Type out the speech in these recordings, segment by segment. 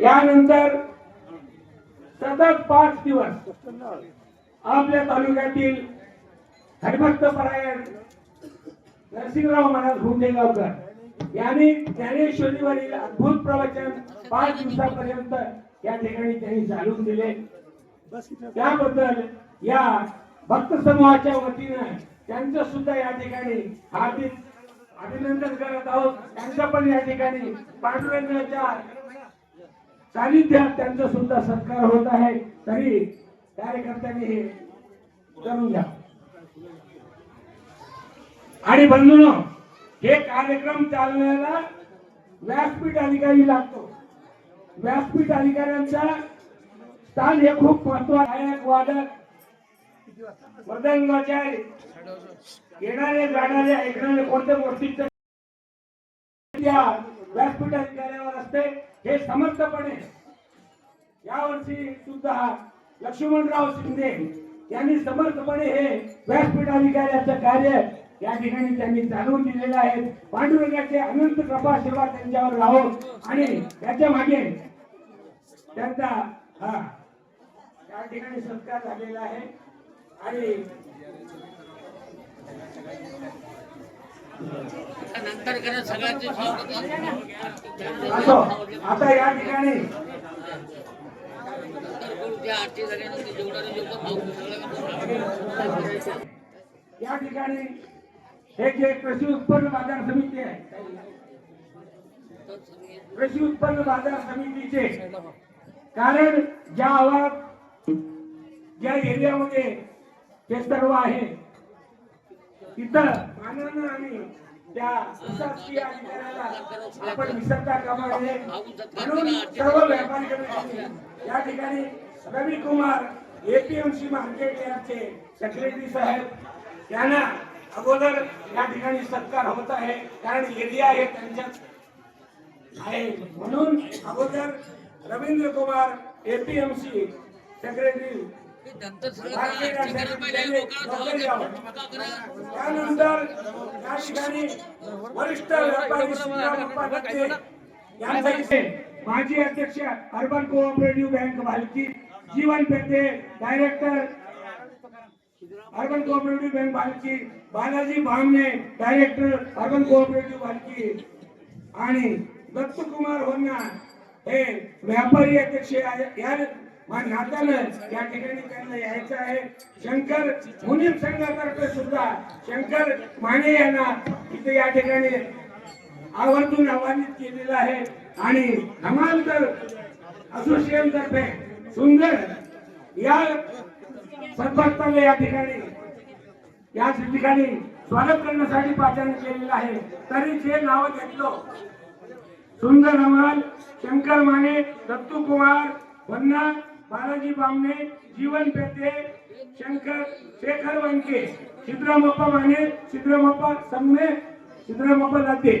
यानंतर सतत पाच दिवस आपल्या तालुक्यातील हरिभक्त परायण नरसिंहराव महाराज गुंडेगावकर यांनी ज्ञानेश्वरीवरील अद्भुत प्रवचन पाच दिवसापर्यंत या ठिकाणी त्यांनी चालून दिले. त्याबद्दल या भक्त समूहाच्या वतीनं त्यांचं सुद्धा या ठिकाणी हार्दिक अभिनंदन करत आहोत. त्यांचा पण या ठिकाणी पांडुरंगाच्या सानिध्यात त्यांचा सुद्धा सत्कार होत आहे. तरी कार्यकर्त्यांनी हे करून घ्या. आणि बंधून हे कार्यक्रम चालण्याला व्यासपीठ अधिकारी लागतो. व्यासपीठ अधिकाऱ्यांचा स्थान हे खूप महत्वाचं आहे. वादक मृदंगाच्या येणारे जाणारे ऐकणारे कोणत्या गोष्टीचं व्यासपीठ अधिकाऱ्यावर असते हे समर्थपणे यावर्षी सुद्धा लक्ष्मणराव शिंदे यांनी समर्थपणे हे व्यासपीठ अधिकाऱ्याचं कार्य या ठिकाणी त्यांनी चालवून दिलेलं आहे पांडुरंगाचे अनंत कृपा आशीर्वाद त्यांच्यावर राहो. आणि त्याच्यामागे त्यांचा हा या ठिकाणी सत्कार झालेला आहे. आणि आता या ठिकाणी या ठिकाणी हे जे कृषी उत्पन्न बाजार समिती आहे. कृषी उत्पन्न बाजार समितीचे कारण ज्या आवाज ज्या एरियामध्ये हे सर्व आहे तिथं मानानं आणि त्या प्रशासकीय अधिकाऱ्याला आपण विसरता कामा नये म्हणून सर्व व्यापारी कमिटीने या ठिकाणी रवी कुमार एपीएमसी मार्केट यार्डचे सेक्रेटरी साहेब त्यांना अगोदर या ठिकाणी सत्कार होत आहे. कारण एरिया आहे त्यांच्यात आहे. म्हणून अगोदर रवींद्र कुमार एपीएमसी सेक्रेटरी त्यानंतर या ठिकाणी वरिष्ठ व्यापारी यांचा इथे माजी अध्यक्ष urban cooperative bank Bhalki Jeevan Pete director urban cooperative bank Bhalki Balaji Bhamne director urban cooperative Bhalki आणि दत्तकुमार होन्ना हे व्यापारी अध्यक्ष या मा- नात्यानं या ठिकाणी त्यांना यायचं आहे. शंकर मुनीम संघातर्फे सुद्धा शंकर माने यांना इथे या ठिकाणी आवर्जून आव्हानित केलेलं आहे. आणि धमांतर असोसिएशन तर्फे सुंदर या सद्भक्ताला या ठिकाणी या ठिकाणी स्वागत करण्यासाठी पाचारण केलेलं आहे. तरी जे नाव घेतलो सुंदर अमल शंकर माने दत्तू कुमार वन्ना बालाजी बामणे जीवन पेते शंकर शेखर वंके सिद्धरामप्पा माने सिद्धरामप्पा सम्मे सिद्धरामप्पा लाते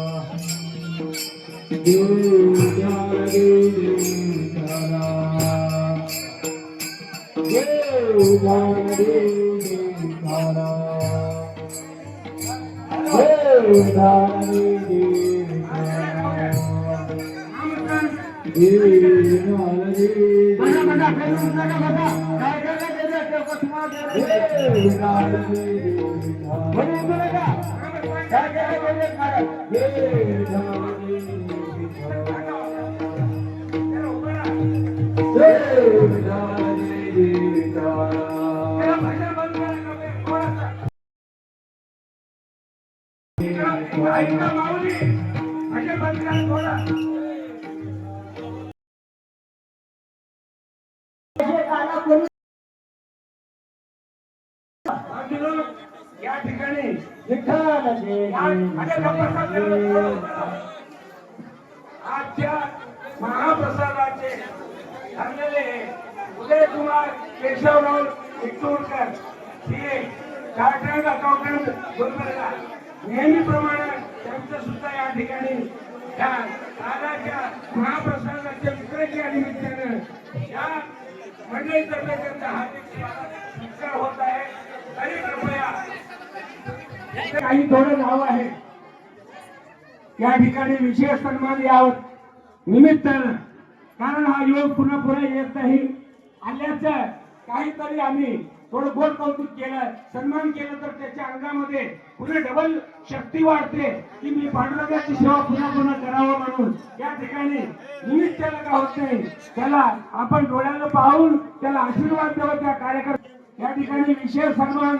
झालेला आहे महाप्रसादाचे ठरलेले उदयकुमार केशवराव विक्टोरकर हे चार्टर्ड अकाउंटंट गुरुबेला नेहमीप्रमाणे त्यांचं सुद्धा या ठिकाणी या दादाच्या महाप्रसादाच्या मित्राच्या निमित्तानं या मंडळीतर्फे त्यांचा हार्दिक सत्कार होत आहे. तरी कृपया काही थोडं नाव आहे. या ठिकाणी विशेष सन्मान यावं निमित्तानं. कारण हा योग पुन्हा पुन्हा येत नाही. आल्याचं काहीतरी आम्ही थोडं गोड कौतुक केलं सन्मान केलं तर त्याच्या अंगामध्ये पुन्हा डबल शक्ती वाढते. की मी पांडुरंगाची सेवा पुन्हा पुन्हा करावं म्हणून. या ठिकाणी निमित्त त्याला का होत नाही त्याला आपण डोळ्यानं पाहून त्याला आशीर्वाद द्यावा त्या कार्यक्रम या ठिकाणी विशेष सन्मान.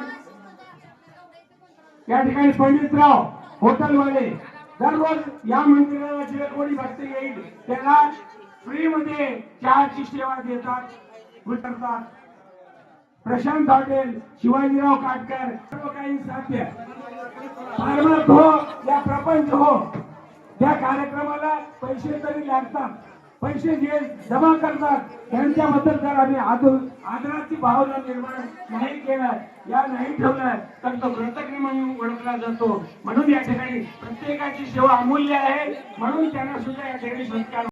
या ठिकाणी पंडितराव हॉटेलवाले दररोज या मंदिराला जे कोणी भक्त येईल. त्याला फ्रीमध्ये चहाची सेवा देतात वितरतात. प्रशांत हॉटेल शिवाजीराव काटकर सर्व काही साध्य. फार्मर हो या प्रपंच हो त्या कार्यक्रमाला पैसे तरी लागतात. पैसे जे जमा करतात त्यांच्याबद्दल जर आम्ही आदर आदराची भावना निर्माण नाही केलं या नाही ठेवलं तर तो कृतज्ञ म्हणून ओळखला जातो. म्हणून या ठिकाणी प्रत्येकाची सेवा अमूल्य आहे. म्हणून त्यांना सुद्धा या ठिकाणी सत्कार